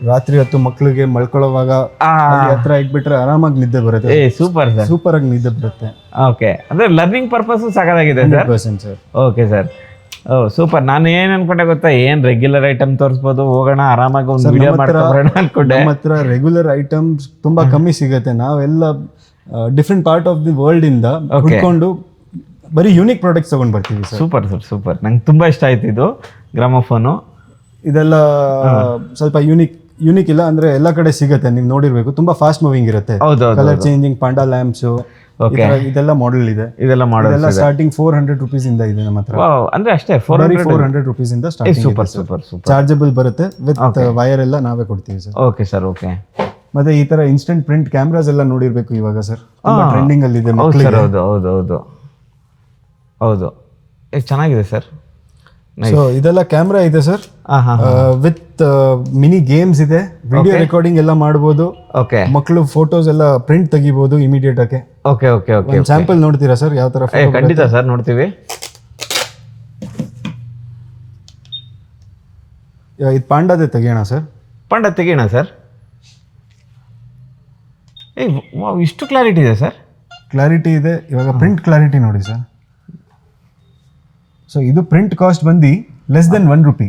S1: ರಾತ್ರಿ ಹೊತ್ತು ಮಕ್ಕಳಿಗೆ ಮಲ್ಕೊಳ್ಳೋವಾಗ ಹತ್ರ ಇಟ್ಬಿಟ್ರೆ ಆರಾಮಾಗಿ ನಿದ್ದೆ ಬರುತ್ತೆ
S2: ಏ ಸೂಪರ್ ಸರ್
S1: ಸೂಪರ್ ಆಗಿ ನಿದ್ದೆ ಬರುತ್ತೆ.
S2: ಓಕೆ ಅಂದ್ರೆ ಲರ್ನಿಂಗ್ ಪರ್ಪಸ್ ಸಾಕಾಗಿದೆ ಸರ್ ಓಕೆ ಸರ್ ಓ ಸೂಪರ್. ನಾನು ಏನು ಅನ್ಕೊಂಡೆ ಗೊತ್ತಾ? ಏನ್ ರೆಗ್ಯುಲರ್ ಐಟಮ್ ತೋರಿಸ್ಬೋದು? ಹೋಗೋಣ ಆರಾಮಾಗಿ ಒಂದು ವಿಡಿಯೋ ಮಾಡ್ಕೊಂಡ್ಬರೋಣ ಅನ್ಕೊಂಡೆ.
S1: ನಮ್ಮ ಹತ್ರ ರೆಗ್ಯುಲರ್ ಐಟಮ್ಸ್ ತುಂಬಾ ಕಮ್ಮಿ ಸಿಗುತ್ತೆ. ನಾವೆಲ್ಲ different part of the world ಇಂದ ಹುಡ್ಕೊಂಡು ಬರೀ ಯೂನಿಕ್ ಪ್ರಾಡಕ್ಟ್ಸ್ ತಗೊಂಡ್ ಬರ್ತೀವಿ ಸರ್.
S2: Super sir super. ನಂಗೆ ತುಂಬಾ ಇಷ್ಟ ಆಯ್ತು ಇದು ಗ್ರಾಮೋಫೋನು
S1: ಇದೆಲ್ಲ ಸ್ವಲ್ಪ ಯೂನಿಕ್ ಯೂನಿಕ್ ಇಲ್ಲ ಅಂದ್ರೆ ಎಲ್ಲ ಕಡೆ ಸಿಗುತ್ತೆ ನೀವು ನೋಡಿರ್ಬೇಕು. ತುಂಬಾ ಫಾಸ್ಟ್ ಮೂವಿಂಗ್ ಇರುತ್ತೆ. Colour changing panda lamps. ಇದೆಲ್ಲ ಮಾಡೆಲ್ ಇದೆ.
S2: ಇದೆಲ್ಲ
S1: model starting four hundred rupees ಇಂದ ಇದೆ ನಮ್ಮ ಹತ್ರ.
S2: ಅಂದ್ರೆ ಅಷ್ಟೇ ಫೋರ್
S1: ಫೋರ್ ಹಂಡ್ರೆಡ್ ರುಪೀಸ್ ಇಂದ
S2: ಸೂಪರ್ ಸೂಪರ್ ಸೂಪರ್
S1: ಚಾರ್ಜಬಲ್ ಬರುತ್ತೆ ವಿತ್ ವೈರ್ ಎಲ್ಲ ನಾವೇ ಕೊಡ್ತೀವಿ ಸರ್
S2: ಓಕೆ ಸರ್ ಓಕೆ
S1: ಮತ್ತೆ ಈ ತರ ಇನ್ಸ್ಟೆಂಟ್ ಪ್ರಿಂಟ್ ಕ್ಯಾಮ್ರಾಸ್ ಎಲ್ಲ ನೋಡಿರ್ಬೇಕು ಇವಾಗ ಸರ್ ಟ್ರೆಂಡಿಂಗ್ ಅಲ್ಲಿ ಇದೆ
S2: ಹೌದು ಸರ್ ಹೌದು ಹೌದು ಹೌದು. ಚೆನ್ನಾಗಿದೆ ಸರ್
S1: ಸೊ ಇದೆಲ್ಲ ಕ್ಯಾಮ್ರಾ ಇದೆ ಸರ್ ವಿತ್ ಮಿನಿ ಗೇಮ್ಸ್ ಇದೆ. ವಿಡಿಯೋ ರೆಕಾರ್ಡಿಂಗ್ ಎಲ್ಲ ಮಾಡಬಹುದು
S2: ಓಕೆ
S1: ಮಕ್ಕಳು ಫೋಟೋಸ್ ಎಲ್ಲ ಪ್ರಿಂಟ್ ತೆಗಿಬಹುದು ಇಮಿಡಿಯೇಟ್ ಆಗಿ.
S2: ಓಕೆ ಓಕೆ ಓಕೆ
S1: ಸ್ಯಾಂಪಲ್ ನೋಡ್ತೀರಾ ಸರ್ ಯಾವ ತರ
S2: ಫೋಟೋ ಖಂಡಿತ ಸರ್ ನೋಡ್ತೀವಿ.
S1: ಇದು ಪಾಂಡದೆ ತೆಗಿಯೋಣ ಸರ್
S2: ಪಾಂಡ ತೆಗಿಯೋಣ ಸರ್ ಏ ಇಷ್ಟು ಕ್ಲಾರಿಟಿ ಇದೆ ಸರ್
S1: ಕ್ಲಾರಿಟಿ ಇದೆ. ಇವಾಗ ಪ್ರಿಂಟ್ ಕ್ಲಾರಿಟಿ ನೋಡಿ ಸರ್ ಸೊ ಇದು ಪ್ರಿಂಟ್ ಕಾಸ್ಟ್ ಬಂದು less than one rupee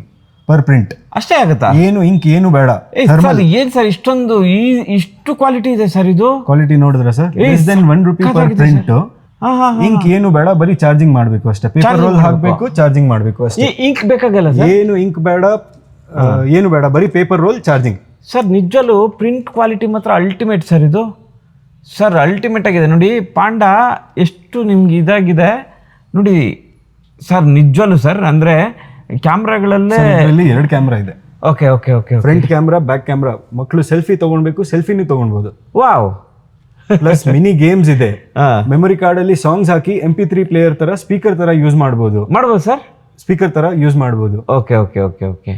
S1: per print
S2: ಅಷ್ಟೇ ಆಗುತ್ತಾ?
S1: ಏನು ಇಂಕ್ ಏನು ಬೇಡ.
S2: ಸರ್ ಏನ್ ಸರ್ ಇಷ್ಟೊಂದು ಈ ಇಷ್ಟು ಕ್ವಾಲಿಟಿ ಇದೆ ಸರ್ ಇದು?
S1: ಕ್ವಾಲಿಟಿ ನೋಡಿದ್ರ sir? Less than one rupee per print ink ಏನು ಬೇಡ ಬರೀ ಚಾರ್ಜಿಂಗ್ ಮಾಡಬೇಕು ಅಷ್ಟೇ. ಪೇಪರ್ ರೋಲ್ ಹಾಕಬೇಕು ಚಾರ್ಜಿಂಗ್ ಮಾಡಬೇಕು ಅಷ್ಟೇ.
S2: ಇಂಕ್ ಬೇಕಾಗಲ್ಲ
S1: ಏನು ಇಂಕ್ ಬೇಡ ಏನು ಬೇಡ ಬರೀ ಪೇಪರ್ ರೋಲ್ ಚಾರ್ಜಿಂಗ್
S2: ಸರ್ ನಿಜವಲ್ಲೂ ಪ್ರಿಂಟ್ ಕ್ವಾಲಿಟಿ ಮಾತ್ರ ಅಲ್ಟಿಮೇಟ್ ಸರ್ ಇದು. ಸರ್ ಅಲ್ಟಿಮೇಟ್ ಆಗಿದೆ. ನೋಡಿ ಪಾಂಡ ಎಷ್ಟು ನಿಮ್ಗೆ ಇದಾಗಿದೆ. ನೋಡಿ ಸರ್ ನಿಜವಲ್ಲೂ ಸರ್ ಅಂದರೆ ಕ್ಯಾಮ್ರಾಗಳಲ್ಲೇ
S1: ಇದರಲ್ಲಿ ಎರಡು ಕ್ಯಾಮ್ರಾ ಇದೆ.
S2: Okay okay okay
S1: front camera back camera. ಮಕ್ಕಳು ಸೆಲ್ಫಿ ತಗೊಳ್ಬೇಕು ಸೆಲ್ಫಿನೂ ತಗೊಳ್ಬೋದು.
S2: ವಾವ್
S1: ಪ್ಲಸ್ ಮಿನಿ ಗೇಮ್ಸ್ ಇದೆ.
S2: ಹಾಂ.
S1: ಮೆಮೊರಿ ಕಾರ್ಡ್ ಅಲ್ಲಿ ಸಾಂಗ್ಸ್ ಹಾಕಿ ಎಂ ಪಿ ತ್ರೀ ಪ್ಲೇಯರ್ ತರ ಸ್ಪೀಕರ್ ತರ ಯೂಸ್ ಮಾಡ್ಬೋದು.
S2: ಮಾಡ್ಬೋದು ಸರ್?
S1: ಸ್ಪೀಕರ್ ತರ ಯೂಸ್ ಮಾಡ್ಬೋದು.
S2: ಓಕೆ ಓಕೆ ಓಕೆ ಓಕೆ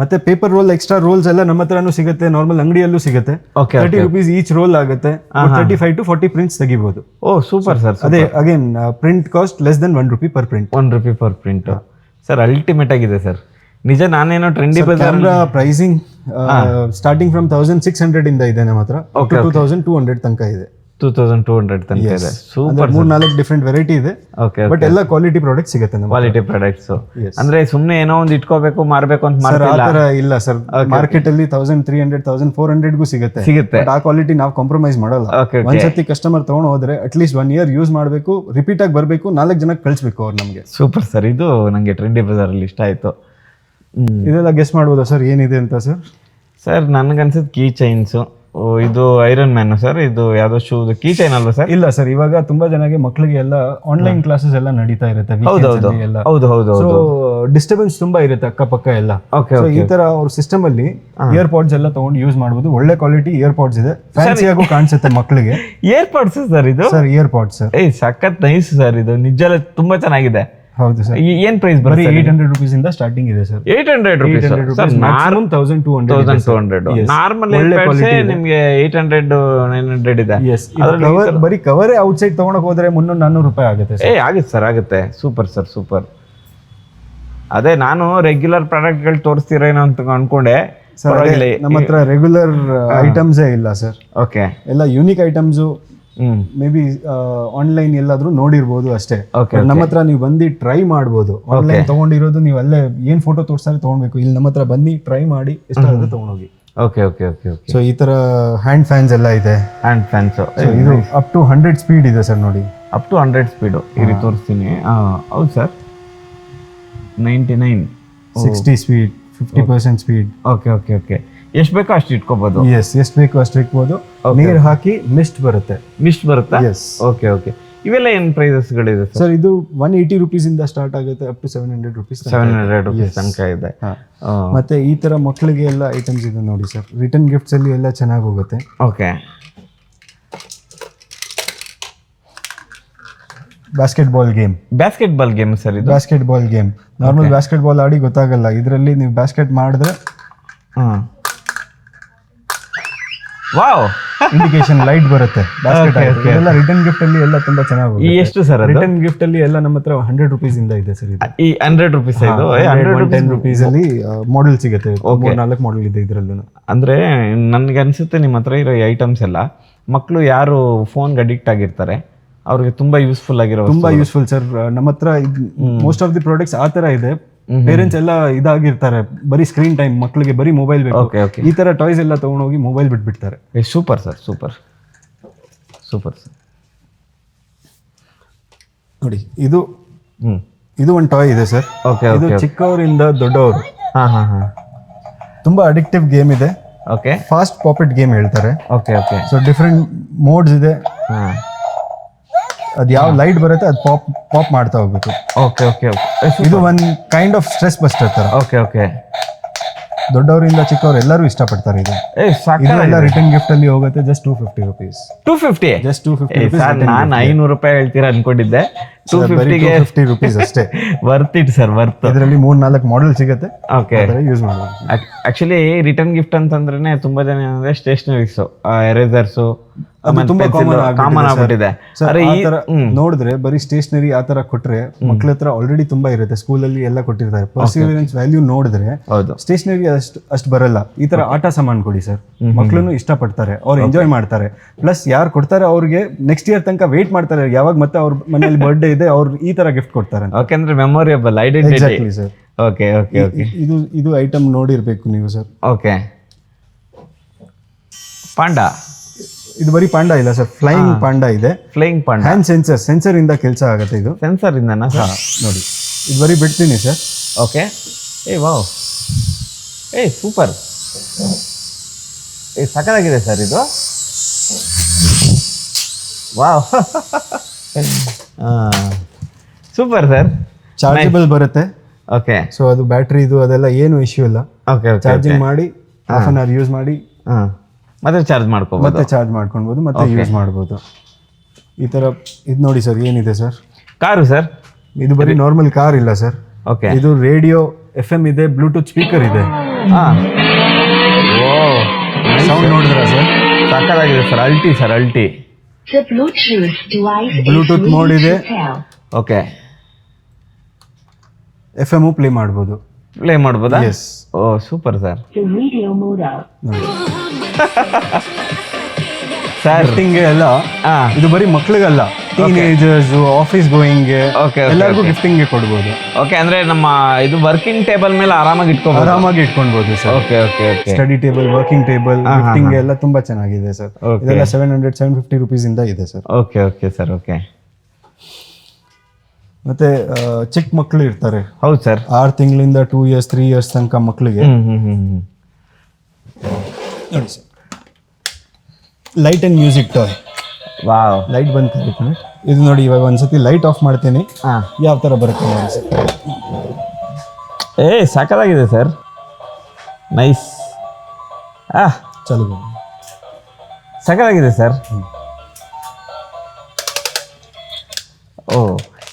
S1: ಮತ್ತೆ ಪೇಪರ್ ರೋಲ್ ಎಕ್ಸ್ಟ್ರಾ ರೋಲ್ಸ್ ಎಲ್ಲ ನಮ್ಮ ಹತ್ರನೂ ಸಿಗುತ್ತೆ. ನಾರ್ಮಲ್ ಅಂಗಡಿಯಲ್ಲೂ ಸಿಗುತ್ತೆ.
S2: Okay
S1: thirty rupees each roll ಆಗುತ್ತೆ. Thirty five to forty prints ತೆಗಿಬಹುದು
S2: ಓ ಸೂಪರ್ ಸರ್
S1: ಅದೇ again print cost less than one rupee per print
S2: one rupee per print sir ultimate ಆಗಿದೆ ಸರ್ ನಿಜ ನಾನೇನೋ trendy
S1: camera pricing starting from thousand six hundred ಇಂದ ಇದೆ ನಮ್ಮ ಹತ್ರ. Two thousand two hundred ತನಕ ಇದೆ.
S2: ಟೂ ತೌಸಂಡ್ ಟೂ ಹಂಡ್ರೆಡ್ ತನಕ ಇದೆ. ಸೂಪರ್
S1: ಮೂರ್ ನಾಲ್ಕು ಡಿಫ್ರೆಂಟ್ ವೆರೈಟಿ ಇದೆ
S2: ಓಕೆ
S1: ಬಟ್ ಎಲ್ಲ ಕ್ವಾಲಿಟಿ ಪ್ರಾಡಕ್ಟ್ ಸಿಗುತ್ತೆ
S2: ಕ್ವಾಲಿಟಿ ಪ್ರಾಡಕ್ಟ್ಸ್ ಅಂದ್ರೆ ಸುಮ್ಮನೆ ಏನೋ ಒಂದು ಇಟ್ಕೋಬೇಕು ಮಾರ್ಬೇಕು ಅಂತ ಮಾಡ್ತಿಲ್ಲ.
S1: ಇಲ್ಲ ಸರ್ ಮಾರ್ಕೆಟ್ ಅಲ್ಲಿ thousand three hundred thousand four ಹಂಡ್ರೆಡ್ಗೂ ಸಿಗುತ್ತೆ.
S2: ಸಿಗುತ್ತೆ.
S1: ಆ ಕ್ವಾಲಿಟಿ ನಾವು ಕಾಂಪ್ರಮೈಸ್ ಮಾಡಲ್ಲ. ಒಂದ್ಸತಿ ಕಸ್ಟಮರ್ ತಗೊಂಡು ಹೋದ್ರೆ at least one year use ಮಾಡಬೇಕು ರಿಪೀಟ್ ಆಗಿ ಬರಬೇಕು ನಾಲ್ಕು ಜನ ಕಳಿಸ್ಬೇಕು ಅವ್ರು ನಮಗೆ.
S2: ಸೂಪರ್ ಸರ್ ಇದು ನನಗೆ ಟ್ರೆಂಡಿ ಬಜಾರಲ್ಲಿ ಇಷ್ಟ ಆಯ್ತು.
S1: ಇದೆಲ್ಲ ಗೆಸ್ ಮಾಡ್ಬೋದಾ ಸರ್ ಏನಿದೆ ಅಂತ ಸರ್
S2: ಸರ್ ನನಗನ್ಸಿದ್ ಕೀ ಚೈನ್ಸು ಇದು ಐರನ್ ಮ್ಯಾನ್ ಸರ್? ಇದು ಯಾವ್ದೋ ಶೂ ಕೀ ಚೈನ್ ಅಲ್ವಾ ಸರ್?
S1: ಇಲ್ಲ ಸರ್ ಇವಾಗ ತುಂಬಾ ಜನಗೆ ಮಕ್ಕಳಿಗೆ ಎಲ್ಲ ಆನ್ಲೈನ್ ಕ್ಲಾಸಸ್ ಎಲ್ಲ ನಡೀತಾ ಇರುತ್ತೆ
S2: ಹೌದು ಹೌದು.
S1: ಸೊ ಡಿಸ್ಟರ್ಬೆನ್ಸ್ ತುಂಬಾ ಇರುತ್ತೆ ಅಕ್ಕಪಕ್ಕ ಎಲ್ಲ. ಈ ತರ ಅವ್ರ ಸಿಸ್ಟಮ್ ಅಲ್ಲಿ ಇಯರ್ ಪಾಡ್ಸ್ ಎಲ್ಲ ತಗೊಂಡು ಯೂಸ್ ಮಾಡಬಹುದು ಒಳ್ಳೆ ಕ್ವಾಲಿಟಿ ಇಯರ್ ಪಾಡ್ಸ್ ಇದೆ ಫ್ಯಾನ್ಸಿ ಆಗು ಕಾಣಿಸುತ್ತೆ ಮಕ್ಕಳಿಗೆ
S2: ಏರ್ಪಾಡ್ಸ್ ಸರ್ ಇದು?
S1: Sir ear pods sir.
S2: ಏಯ್ ಸಖತ್ ನೈಸ್ ಸರ್ ಇದು. ನಿಜ ತುಂಬಾ ಚೆನ್ನಾಗಿದೆ.
S1: ಹೌದು ಸರ್.
S2: ಏನ್ ಪ್ರೈಸ್
S1: ಬರೀ
S2: ಬರುತ್ತೆ
S1: ಏಟ್ ಹಂಡ್ರೆಡ್ ರುಪೀಸ್ ಇಂದ ಸ್ಟಾರ್ಟಿಂಗ್ ಇದೆ sir.
S2: Eight hundred rupees sir.
S1: Thousand two
S2: thousand two
S1: hundred
S2: hundred. Normal. ನಿಮ್ಗೆ ಏಟ್ ಹಂಡ್ರೆಡ್ ನೈನ್ ಹಂಡ್ರೆಡ್ ಇದೆ.
S1: ಎಸ್ ಕವರ್ ಬರೀ ಕವರೇ ಔಟ್ ಸೈಡ್ ತಗೊಂಡೋಗ್ ಹೋದ್ರೆ ಮುನ್ನೂರು ನಾನ್ನೂರು ರೂಪಾಯಿ ಆಗುತ್ತೆ
S2: ಏ ಆಗುತ್ತೆ ಸರ್ ಆಗುತ್ತೆ. ಸೂಪರ್ ಸರ್ ಸೂಪರ್ ಅದೇ ನಾನು ರೆಗ್ಯುಲರ್ ಪ್ರಾಡಕ್ಟ್ಗಳು ತೋರಿಸ್ತೀರೇನೋ ಅಂತ ಅನ್ಕೊಂಡೆ.
S1: ಸರ್ ನಮ್ಮ ಹತ್ರ ರೆಗ್ಯುಲರ್ ಐಟಮ್ಸೇ ಇಲ್ಲ ಸರ್.
S2: ಓಕೆ
S1: ಎಲ್ಲ unique items may be online ಎಲ್ಲಾದ್ರೂ ನೋಡಿರ್ಬೋದು ಅಷ್ಟೇ. ನಮ್ಮ ಹತ್ರ ನೀವು ಬಂದು ಟ್ರೈ ಮಾಡ್ಬೋದು. ಆನ್ಲೈನ್ ತಗೊಂಡಿರೋದು ನೀವು ಅಲ್ಲೇ ಏನ್ ಫೋಟೋ ತೋರಿಸ್ತಾರೆ ತಗೊಳ್ಬೇಕು ಇಲ್ಲಿ ನಮ್ಮ ಹತ್ರ ಬಂದು ಟ್ರೈ ಮಾಡಿ ಎಷ್ಟಾಗುತ್ತೆ ತಗೊಂಡೋಗಿ.
S2: Okay okay okay okay
S1: so ಈ ತರ ಹ್ಯಾಂಡ್ ಫ್ಯಾನ್ಸ್ ಎಲ್ಲ ಇದೆ.
S2: ಹ್ಯಾಂಡ್ ಫ್ಯಾನ್ಸ್
S1: ಇದು ಅಪ್ ಟು ಹಂಡ್ರೆಡ್ ಸ್ಪೀಡ್ ಇದೆ ಸರ್ ನೋಡಿ.
S2: ಅಪ್ ಟು ಹಂಡ್ರೆಡ್ ಸ್ಪೀಡು ಇಲ್ಲಿ ತೋರಿಸ್ತೀನಿ. ಹೌದು sir ninety nine
S1: sixty speed fifty percent speed
S2: okay okay okay ಎಷ್ಟು ಬೇಕೋ ಅಷ್ಟು ಇಟ್ಕೋಬಹುದು
S1: ಎಸ್ ಎಷ್ಟು ಬೇಕೋ ಅಷ್ಟು ಇಟ್ಬೋದು ನೀರು ಹಾಕಿ ಮಿಸ್ಟ್ ಬರುತ್ತೆ.
S2: ಮಿಸ್ಟ್ ಬರುತ್ತಾ?
S1: ಎಸ್
S2: ಓಕೆ ಓಕೆ ಇವೆಲ್ಲ ಏನು ಪ್ರೈಸಸ್ಗಳಿದೆ ಸರ್
S1: ಸರ್ ಇದು ಒನ್ ಏಯ್ಟಿ ರುಪೀಸ್ ಇಂದ ಸ್ಟಾರ್ಟ್ ಆಗುತ್ತೆ up to seven hundred rupees
S2: seven hundred rupees ತನಕ ಇದೆ.
S1: ಮತ್ತೆ ಈ ತರ ಮಕ್ಕಳಿಗೆ ಎಲ್ಲ ಐಟಮ್ಸ್ ಇದೆ ನೋಡಿ ಸರ್ ರಿಟರ್ನ್ ಗಿಫ್ಟ್ಸ್ ಅಲ್ಲಿ ಎಲ್ಲ ಚೆನ್ನಾಗಿ ಹೋಗುತ್ತೆ.
S2: Okay
S1: basketball game
S2: basketball game sir ಇದು?
S1: Basketball game normal basketball ಆಡಿ ಗೊತ್ತಾಗಲ್ಲ. ಇದರಲ್ಲಿ ನೀವು ಬ್ಯಾಸ್ಕೆಟ್ ಮಾಡಿದ್ರೆ
S2: ಹಾಂ. ವಾವ್.
S1: ಇಂಡಿಕೇಶನ್ ಲೈಟ್ ಬರುತ್ತೆ. ಎಲ್ಲ
S2: Okay, okay.
S1: ಇದೆಲ್ಲ ರಿಟರ್ನ್ ಗಿಫ್ಟ್ ಅಲ್ಲಿ ಎಲ್ಲ ತುಂಬಾ ಚೆನ್ನಾಗಿ
S2: ಈ ಎಷ್ಟು ಸರ್ ಅದು?
S1: ರಿಟರ್ನ್ ಗಿಫ್ಟ್ ಅಲ್ಲಿ ಎಲ್ಲ ನಮ್ಮ ಹತ್ರ ಹಂಡ್ರೆಡ್ ರುಪೀಸ್ ಇಂದ ಇದೆ ಸರ್ ಇದು.
S2: ಈ ಹಂಡ್ರೆಡ್ ರುಪೀಸ್ ಇದು? ಹಂಡ್ರೆಡ್
S1: ಟೆನ್
S2: ರುಪೀಸ್
S1: ರುಪೀಸ್ ಅಲ್ಲಿ ಮಾಡೆಲ್ ಸಿಗುತ್ತೆ. ನಾಲ್ಕು ಮಾಡೆಲ್ ಇದೆ ಇದರಲ್ಲೂ
S2: ಅಂದ್ರೆ ನನಗೆ ಅನ್ಸುತ್ತೆ ನಿಮ್ಮ ಹತ್ರ ಇರೋ ಐಟಮ್ಸ್ ಎಲ್ಲ ಮಕ್ಕಳು ಯಾರು ಫೋನ್ಗೆ ಅಡಿಕ್ಟ್ ಆಗಿರ್ತಾರೆ ಅವ್ರಿಗೆ ತುಂಬಾ ಯೂಸ್ಫುಲ್ ಆಗಿರೋ
S1: ತುಂಬಾ ಯೂಸ್ಫುಲ್ ಸರ್ ನಮ್ಮ ಹತ್ರ ಮೋಸ್ಟ್ ಆಫ್ ದಿ ಪ್ರಾಡಕ್ಟ್ಸ್ ಆ ತರ ಇದೆ. ಪೇರೆಂಟ್ಸ್ ಎಲ್ಲ ಇದಾಗಿರ್ತಾರೆ. ಬರೀ ಸ್ಕ್ರೀನ್ ಟೈಮ್ ಮಕ್ಕಳಿಗೆ ಬರೀ ಮೊಬೈಲ್ ಬೇಕು.
S2: ಓಕೆ
S1: ಈ ತರ ಟಾಯ್ಸ್ ಎಲ್ಲ ತಗೊಂಡೋಗಿ ಮೊಬೈಲ್ ಬಿಟ್ಬಿಡ್ತಾರೆ.
S2: Super sir super super sir
S1: ನೋಡಿ ಇದು
S2: ಹ್ಞೂ
S1: ಇದು ಒಂದು ಟಾಯ್ ಇದೆ ಸರ್
S2: ಓಕೆ
S1: ಇದು
S2: ಓಕೆ
S1: ಚಿಕ್ಕವರಿಂದ ದೊಡ್ಡವರು.
S2: ಹಾಂ ಹಾಂ ಹಾಂ.
S1: ತುಂಬಾ ಅಡಿಕ್ಟಿವ್ ಗೇಮ್ ಇದೆ.
S2: ಓಕೆ
S1: ಫಾಸ್ಟ್ ಪಾಕೆಟ್ ಗೇಮ್ ಹೇಳ್ತಾರೆ.
S2: Okay okay
S1: so different modes ಇದೆ.
S2: ಹಾಂ.
S1: ಅದು ಯಾವ ಲೈಟ್ ಬರುತ್ತೆ ಅದು ಪಾಪ್ ಪಾಪ್ ಮಾಡ್ತಾ ಹೋಗ್ಬೇಕು
S2: ಓಕೆ ಓಕೆ
S1: ಇದು ಒಂದು ಕೈಂಡ್ ಆಫ್ ಸ್ಟ್ರೆಸ್ ಬಸ್ಟರ್ ತರ.
S2: ಓಕೆ ಓಕೆ
S1: ದೊಡ್ಡವರಿಂದ ಚಿಕ್ಕವರು ಎಲ್ಲರೂ ಇಷ್ಟಪಡ್ತಾರೆ ಇದು.
S2: ಏ ಸಾಕ
S1: ಇದು ರಿಟರ್ನ್ ಗಿಫ್ಟ್ ಅಲ್ಲಿ ಹೋಗುತ್ತೆ just two fifty rupees
S2: two fifty
S1: just two fifty
S2: ನಾನು ಐನೂರು ರೂಪಾಯಿ ಹೇಳ್ತೀರಾ ಅನ್ಕೊಂಡಿದ್ದೆ. ಟೂ ಫಿಫ್ಟಿಗೆ
S1: ಫಿಫ್ಟಿ ರುಪೀಸ್ ಅಷ್ಟೇ.
S2: ವರ್ತ್ ಇಟ್ ಸರ್ ವರ್ತ್
S1: ಇದರಲ್ಲಿ ಮೂರ್ ನಾಲ್ಕು ಮಾಡೆಲ್ ಸಿಗುತ್ತೆ.
S2: ಓಕೆ
S1: ಯೂಸ್ ಮಾಡ್ಬೋದು.
S2: ಆಕ್ಚುಲಿ ರಿಟರ್ನ್ ಗಿಫ್ಟ್ ಅಂತಂದ್ರೆ ತುಂಬಾ ಜನ ಏನಂದ್ರೆ ಸ್ಟೇಷನರೀಸು ಎರೇಸರ್ಸು
S1: ತುಂಬಾ ಕಾಮನ್
S2: ಆಗ್ಬಿಟ್ಟಿದೆ ಅರೆ ಈ
S1: ಆತರ ನೋಡಿದ್ರೆ ಬರೀ ಸ್ಟೇಷನರಿ ಆ ತರ ಕೊಟ್ರೆ ಮಕ್ಳ ಹತ್ರ ಆಲ್ರೆಡಿ ತುಂಬಾ ಇರುತ್ತೆ. ಸ್ಕೂಲಲ್ಲಿ ಎಲ್ಲ ಕೊಟ್ಟಿರ್ತಾರೆ. ಪರ್ಸಿವರೆನ್ಸ್ ವ್ಯಾಲ್ಯೂ ನೋಡಿದ್ರೆ ಸ್ಟೇಷನರಿ ಅಷ್ಟು ಅಷ್ಟು ಬರಲ್ಲ. ಈ ತರ ಆಟ ಸಾಮಾನು ಕೊಡಿ ಸರ್. ಮಕ್ಳು ಇಷ್ಟಪಡ್ತಾರೆ. ಅವ್ರು ಎಂಜಾಯ್ ಮಾಡ್ತಾರೆ. ಪ್ಲಸ್ ಯಾರು ಕೊಡ್ತಾರೆ ಅವ್ರಿಗೆ ನೆಕ್ಸ್ಟ್ ಇಯರ್ ತನಕ ವೇಟ್ ಮಾಡ್ತಾರೆ. ಯಾವಾಗ ಮತ್ತೆ ಅವ್ರ ಮನೇಲಿ ಬರ್ಡೇ ಇದೆ ಅವ್ರು ಈ ತರ ಗಿಫ್ಟ್ ಕೊಡ್ತಾರೆ.
S2: ಯಾಕೆಂದ್ರೆ memorable identity
S1: sir
S2: okay okay okay
S1: ಇದು ಇದು ಐಟಮ್ ನೋಡಿರ್ಬೇಕು ನೀವು ಸರ್
S2: ಓಕೆ ಪಾಂಡಾ.
S1: ಇದು ಬರೀ ಪಾಂಡ ಇಲ್ಲ ಸರ್ ಫ್ಲೈಯಿಂಗ್ ಪಾಂಡ ಇದೆ.
S2: Flying panda.
S1: Hand sensor sensor ಇಂದ ಕೆಲಸ ಆಗುತ್ತೆ ಇದು.
S2: ಸೆನ್ಸರ್ ಇಂದನಾ ಸರ್?
S1: ನೋಡಿ ಇದು ಬರೀ ಬಿಡ್ತೀನಿ ಸರ್.
S2: ಓಕೆ ಏ ವಾವ್. ಏ ಸೂಪರ್ ಏ ಸಕಲಾಗಿದೆ ಸರ್ ಇದು. ವಾವ್. Super sir.
S1: ಚಾರ್ಜಬಲ್ ಬರುತ್ತೆ.
S2: ಓಕೆ
S1: ಸೊ ಅದು ಬ್ಯಾಟ್ರಿ ಇದು ಅದೆಲ್ಲ ಏನು ಇಶ್ಯೂ ಇಲ್ಲ.
S2: ಓಕೆ ಓಕೆ
S1: ಚಾರ್ಜಿಂಗ್ ಮಾಡಿ ಹಾಫ್ ಅನ್ ಅವರ್ ಯೂಸ್ ಮಾಡಿ.
S2: ಹಾಂ. ಮತ್ತೆ ಚಾರ್ಜ್ ಮಾಡ್ಕೋಬಹುದು
S1: ಮತ್ತೆ ಚಾರ್ಜ್ ಮಾಡ್ಕೊಳ್ಬೋದು ಮತ್ತೆ ಯೂಸ್ ಮಾಡ್ಬೋದು. ಈ ತರ ಇದು ನೋಡಿ ಸರ್ ಏನಿದೆ ಸರ್
S2: ಕಾರು ಸರ್
S1: ಇದು ಬರೀ ನಾರ್ಮಲ್ ಕಾರ್ ಇಲ್ಲ ಸರ್
S2: ಓಕೆ
S1: ಇದು ರೇಡಿಯೋ ಎಫ್ ಎಂ ಇದೆ ಬ್ಲೂಟೂತ್ ಸ್ಪೀಕರ್ ಇದೆ.
S2: ಹಾಂ. ಓ
S1: ಸೌಂಡ್ ನೋಡಿದ್ರ ಸರ್
S2: ಸಕ್ಕತ್ತಾಗಿದೆ ಸರ್ ಅಲ್ಟಿ ಸರ್ ಅಲ್ಟಿ
S4: The Bluetooth device
S1: Bluetooth mode
S4: ready
S1: ಇದೆ.
S4: to pair.
S2: Okay
S1: F M play ಮಾಡ್ಬೋದು.
S2: ಪ್ಲೇ ಮಾಡ್ಬೋದಾ?
S1: ಎಸ್
S2: ಓ ಸೂಪರ್ ಸರ್. ಸರ್
S1: ಗಿಫ್ಟಿಂಗ್ ಎಲ್ಲ
S2: ಹಾ.
S1: ಇದು ಬರೀ ಮಕ್ಳಿಗಲ್ಲ ಟೀನೇಜರ್ಸ್ ಆಫೀಸ್ ಗೋಯಿಂಗ್
S2: ಓಕೆ
S1: ಎಲ್ಲರಿಗೂ ಗಿಫ್ಟಿಂಗ್ ಕೊಡ್ಬೋದು.
S2: ಓಕೆ ಅಂದ್ರೆ ನಮ್ಮ ಇದು ವರ್ಕಿಂಗ್ ಟೇಬಲ್ ಮೇಲೆ ಆರಾಮಾಗಿ ಇಟ್ಕೋಬಹುದು
S1: ಆರಾಮಾಗಿ ಇಟ್ಕೊಳ್ಬೋದು sir
S2: okay okay okay
S1: study table working table gifting ಎಲ್ಲ ತುಂಬಾ ಚೆನ್ನಾಗಿದೆ ಸರ್
S2: Okay.
S1: ಇದೆಲ್ಲ seven hundred seven fifty rupees ಇಂದ ಇದೆ sir
S2: okay okay sir okay
S1: ಮತ್ತು ಚಿಕ್ಕ ಮಕ್ಕಳು ಇರ್ತಾರೆ.
S2: ಹೌದು ಸರ್.
S1: ಆರು ತಿಂಗಳಿಂದ ಟೂ ಇಯರ್ಸ್ ತ್ರೀ ಇಯರ್ಸ್ ತನಕ ಮಕ್ಕಳಿಗೆ ನೋಡಿ sir. Light and music toy
S2: wow.
S1: Light ಬಂದ್ ಕರೀತಾನೆ ಇದು ನೋಡಿ ಇವಾಗ ಒಂದ್ಸತಿ ಲೈಟ್ ಆಫ್ ಮಾಡ್ತೀನಿ. ಯಾವ ಥರ ಬರುತ್ತೆ ನೋಡಿ ಸರ್.
S2: ಏ ಸಾಕಾಗಿದೆ ಸರ್. ನೈಸ್ ಆ.
S1: ಚಲೋ.
S2: ಸಾಕಾಗಿದೆ ಸರ್.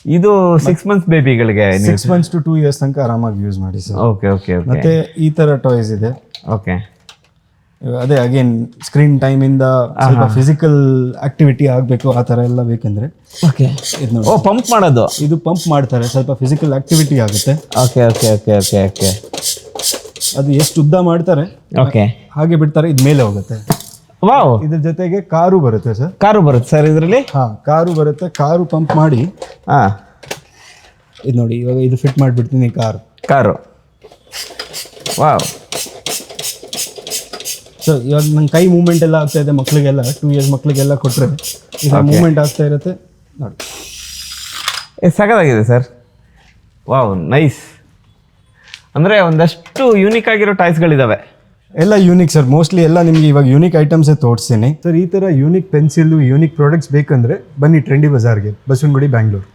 S2: ಇದು six months ಬೇಬಿಗಳಿಗೆ
S1: six months to two years ತನಕ ಆರಾಮಾಗಿ ಯೂಸ್ ಮಾಡಿ ಸರ್
S2: ಓಕೆ ಓಕೆ
S1: ಮತ್ತೆ ಈ ಥರ ಟಾಯ್ಸ್ ಇದೆ.
S2: ಓಕೆ
S1: ಅದೇ ಅಗೇನ್ ಸ್ಕ್ರೀನ್ ಟೈಮಿಂದ ಸ್ವಲ್ಪ ಫಿಸಿಕಲ್ ಆಕ್ಟಿವಿಟಿ ಆಗಬೇಕು ಆ ಥರ ಎಲ್ಲ ಬೇಕಂದ್ರೆ.
S2: ಓಕೆ
S1: ಇದು ನೋಡಿ.
S2: ಓ ಪಂಪ್ ಮಾಡೋದು.
S1: ಇದು ಪಂಪ್ ಮಾಡ್ತಾರೆ ಸ್ವಲ್ಪ ಫಿಸಿಕಲ್ ಆಕ್ಟಿವಿಟಿ ಆಗುತ್ತೆ.
S2: Okay okay okay okay okay
S1: ಅದು ಎಷ್ಟು ಉದ್ದ ಮಾಡ್ತಾರೆ
S2: ಓಕೆ
S1: ಹಾಗೆ ಬಿಡ್ತಾರೆ ಇದು ಮೇಲೆ ಹೋಗುತ್ತೆ.
S2: ವಾವ್.
S1: ಇದ್ರ ಜೊತೆಗೆ ಕಾರು ಬರುತ್ತೆ ಸರ್.
S2: ಕಾರು ಬರುತ್ತೆ ಸರ್ ಇದರಲ್ಲಿ?
S1: ಹಾ ಕಾರು ಬರುತ್ತೆ. ಕಾರು ಪಂಪ್ ಮಾಡಿ
S2: ಹಾ.
S1: ಇದು ನೋಡಿ ಇವಾಗ ಇದು ಫಿಟ್ ಮಾಡಿಬಿಡ್ತೀನಿ ಕಾರು.
S2: ಕಾರು. ವಾವ್.
S1: ಸೊ ಇವಾಗ ನಂಗೆ ಕೈ ಮೂವ್ಮೆಂಟ್ ಎಲ್ಲ ಆಗ್ತಾ ಇದೆ ಮಕ್ಕಳಿಗೆಲ್ಲ ಟೂ ಇಯರ್ಸ್ ಮಕ್ಕಳಿಗೆಲ್ಲ ಕೊಟ್ಟರೆ ಈಗ ಮೂವ್ಮೆಂಟ್ ಆಗ್ತಾ ಇರುತ್ತೆ. ನೋಡಿ.
S2: ಸಗದಾಗಿದೆ ಸಖತ್ತಾಗಿದೆ ಸರ್. ವಾವ್ ನೈಸ್ ಅಂದರೆ ಒಂದಷ್ಟು ಯೂನಿಕ್ ಆಗಿರೋ ಟಾಯ್ಸ್ಗಳಿದ್ದಾವೆ
S1: ಎಲ್ಲ ಯೂನಿಕ್ ಸರ್ ಮೋಸ್ಟ್ಲಿ ಎಲ್ಲ ನಿಮಗೆ ಇವಾಗ ಯೂನಿಕ್ ಐಟಮ್ಸೇ ತೋರಿಸ್ತೀನಿ. ಸರ್ ಈ ಥರ ಯೂನಿಕ್ ಪೆನ್ಸಿಲ್ ಯೂನಿಕ್ ಪ್ರಾಡಕ್ಟ್ಸ್ ಬೇಕಂದ್ರೆ ಬನ್ನಿ ಟ್ರೆಂಡಿ ಬಜಾರ್ಗೆ ಬಸವನಗುಡಿ ಬ್ಯಾಂಗ್ಳೂರು